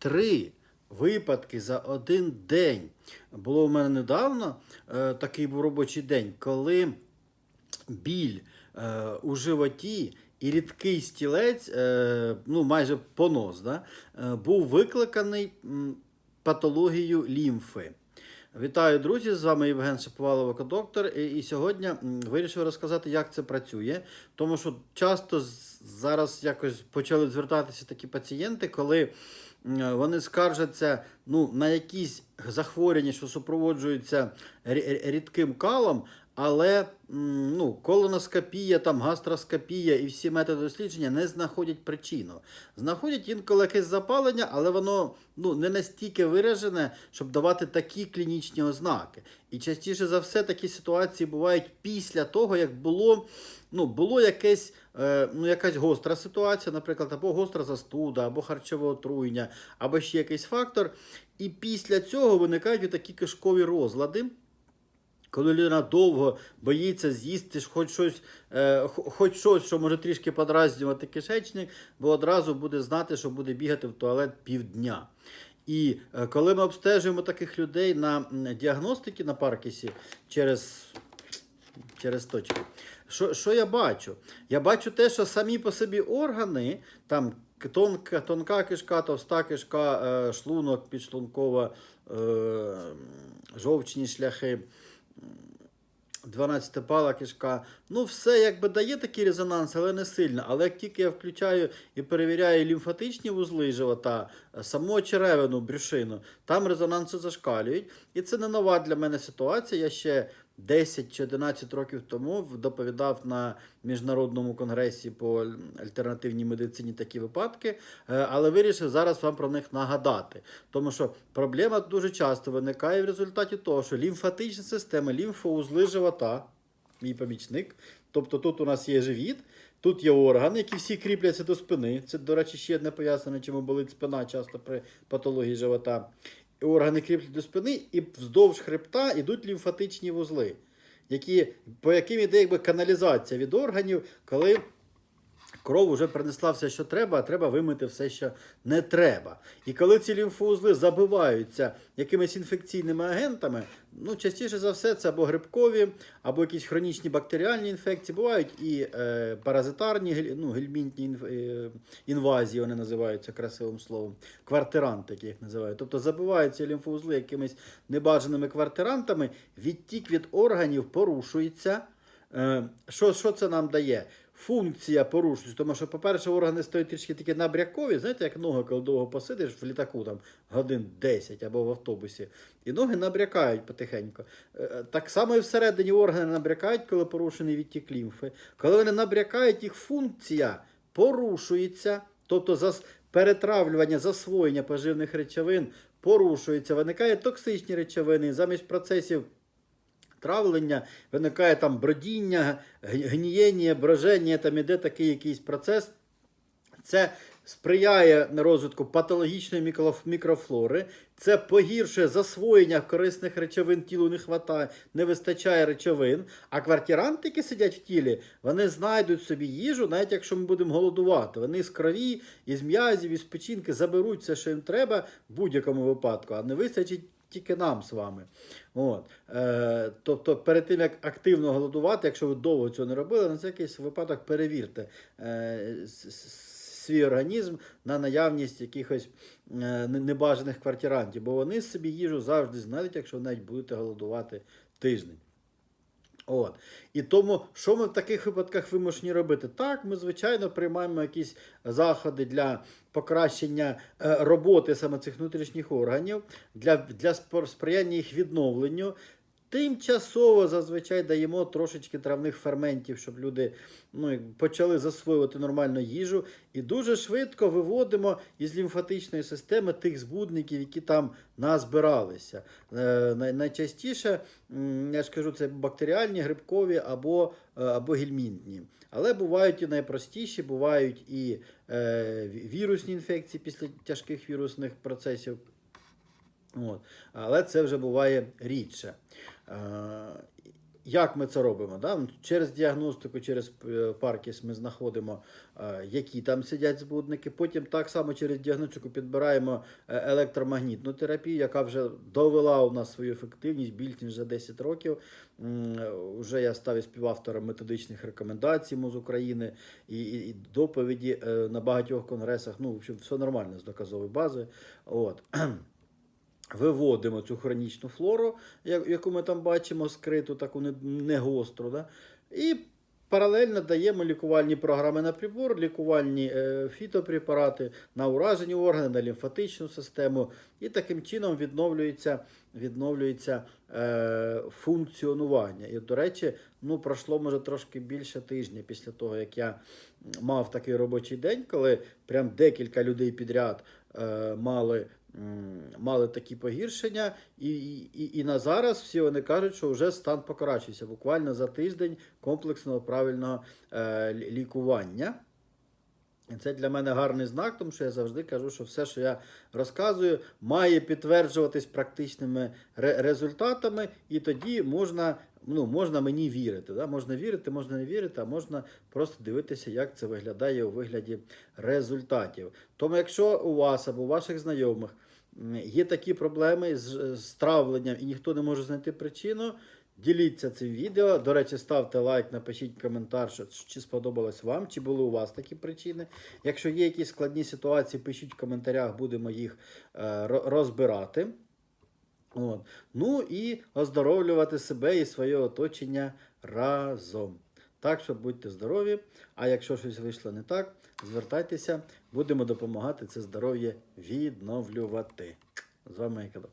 три випадки за один день. Було в мене недавно е, такий був робочий день, коли біль е, у животі і рідкий стілець, е, ну майже понос, да, е, був викликаний патологією лімфи. Вітаю, друзі! З вами Євген Шаповалов, доктор. І, і сьогодні вирішив розказати, як це працює. Тому що часто зараз якось почали звертатися такі пацієнти, коли вони скаржаться ну, на якісь захворювання, що супроводжуються рі- рі- рідким калом, але ну, колоноскопія, там, гастроскопія і всі методи дослідження не знаходять причину. Знаходять інколи якесь запалення, але воно ну, не настільки виражене, щоб давати такі клінічні ознаки. І частіше за все такі ситуації бувають після того, як було, ну, було якесь, е, ну, якась гостра ситуація, наприклад, або гостра застуда, або харчове отруєння, або ще якийсь фактор. І після цього виникають такі кишкові розлади. Коли людина довго боїться з'їсти хоч щось, е, хоч щось, що може трішки подразнювати кишечник, бо одразу буде знати, що буде бігати в туалет півдня. І е, коли ми обстежуємо таких людей на м, діагностики на Паркісі через, через точки, що, що я бачу? Я бачу те, що самі по собі органи, там тонка, тонка кишка, товста кишка, е, шлунок, підшлункова, жовчні шляхи. 12 пала кишка. Ну, все якби дає такий резонанс, але не сильно. Але як тільки я включаю і перевіряю лімфатичні вузли живота, е, саму черевину, брюшину, там резонанси зашкалюють. І це не нова для мене ситуація. Я ще 10 чи 11 років тому доповідав на міжнародному конгресі по альтернативній медицині такі випадки, е, але вирішив зараз вам про них нагадати. Тому що проблема дуже часто виникає в результаті того, що лімфатична система, лімфоузли живота, мій помічник. Тобто тут у нас є живіт, тут є органи, які всі кріпляться до спини. Це, до речі, ще одне пояснення, чому болить спина часто при патології живота. Органи кріплять до спини, і вздовж хребта йдуть лімфатичні вузли, які, по яким іде якби каналізація від органів, коли кров вже принесла все, що треба, а треба вимити все, що не треба. І коли ці лімфоузли забиваються якимись інфекційними агентами, ну частіше за все це або грибкові, або якісь хронічні бактеріальні інфекції, бувають і е, паразитарні, ну, гельмінтні інф- е, інвазії, вони називаються красивим словом, квартиранти, як їх називають. Тобто забиваються лімфоузли якимись небажаними квартирантами, відтік від органів порушується. Е, Що, що це нам дає? Функція порушується, тому що, по-перше, органи стають трішки такі набрякові, знаєте, як ноги, коли довго посидиш в літаку там годин 10 або в автобусі, і ноги набрякають потихеньку. Е, Так само і всередині органи набрякають, коли порушений відтік лімфи. Коли вони набрякають, їх функція порушується, тобто зас... перетравлювання, засвоєння поживних речовин порушується, виникають токсичні речовини, замість процесів травлення, виникає там бродіння, гнієння, броження, там іде такий якийсь процес. Це сприяє розвитку патологічної мікрофлори, це погіршує засвоєння корисних речовин, тілу не хватає, не вистачає речовин. А квартиранти, які сидять в тілі, вони знайдуть собі їжу, навіть якщо ми будемо голодувати. Вони з крові, із м'язів, із печінки заберуть все, що їм треба в будь-якому випадку, а не вистачить тільки нам з вами. От. Е, тобто, перед тим як активно голодувати, якщо ви довго цього не робили, на це якийсь випадок перевірте е, свій організм на наявність якихось е, небажаних квартирантів, бо вони собі їжу завжди знайдуть, якщо навіть будете голодувати тиждень. От. І тому, що ми в таких випадках вимушені робити? Так, ми, звичайно, приймаємо якісь заходи для покращення е, роботи саме цих внутрішніх органів, для, для сприяння їх відновленню. Тимчасово зазвичай даємо трошечки травних ферментів, щоб люди ну, почали засвоювати нормальну їжу. І дуже швидко виводимо із лімфатичної системи тих збудників, які там назбиралися. Е, найчастіше, я ж кажу, це бактеріальні, грибкові або, е, або гельмінтні. Але бувають і найпростіші, бувають і е, вірусні інфекції після тяжких вірусних процесів. От. Але це вже буває рідше. Е, як ми це робимо? Да? Через діагностику, через е, Паркіс ми знаходимо, е, які там сидять збудники. Потім так само через діагностику підбираємо електромагнітну терапію, яка вже довела у нас свою ефективність більш ніж за 10 років. Е, Уже я став співавтором методичних рекомендацій МОЗ України і, і, і доповіді на багатьох конгресах. Ну, в общем, все нормально з доказової бази. От. Виводимо цю хронічну флору, яку ми там бачимо, скриту, таку не, не гостру. Да? І паралельно даємо лікувальні програми на прибор, лікувальні е, фітопрепарати на уражені органи, на лімфатичну систему. І таким чином відновлюється, відновлюється е, функціонування. І, до речі, ну, пройшло може трошки більше тижня після того, як я мав такий робочий день, коли прям декілька людей підряд е, мали, мали такі погіршення, і, і, і на зараз всі вони кажуть, що вже стан покращився буквально за тиждень комплексного правильного е, лікування. Це для мене гарний знак, тому що я завжди кажу, що все, що я розказую, має підтверджуватись практичними ре- результатами, і тоді можна, ну, можна мені вірити. Да? Можна вірити, можна не вірити, а можна просто дивитися, як це виглядає у вигляді результатів. Тому, якщо у вас або у ваших знайомих є такі проблеми з, з травленням і ніхто не може знайти причину, Діліться цим відео. До речі, ставте лайк, напишіть коментар, що, чи сподобалось вам, чи були у вас такі причини. Якщо є якісь складні ситуації, пишіть в коментарях, будемо їх е, розбирати. От. Ну і оздоровлювати себе і своє оточення разом. Так що будьте здорові. А якщо щось вийшло не так, звертайтеся, будемо допомагати це здоров'я відновлювати. З вами Екадо.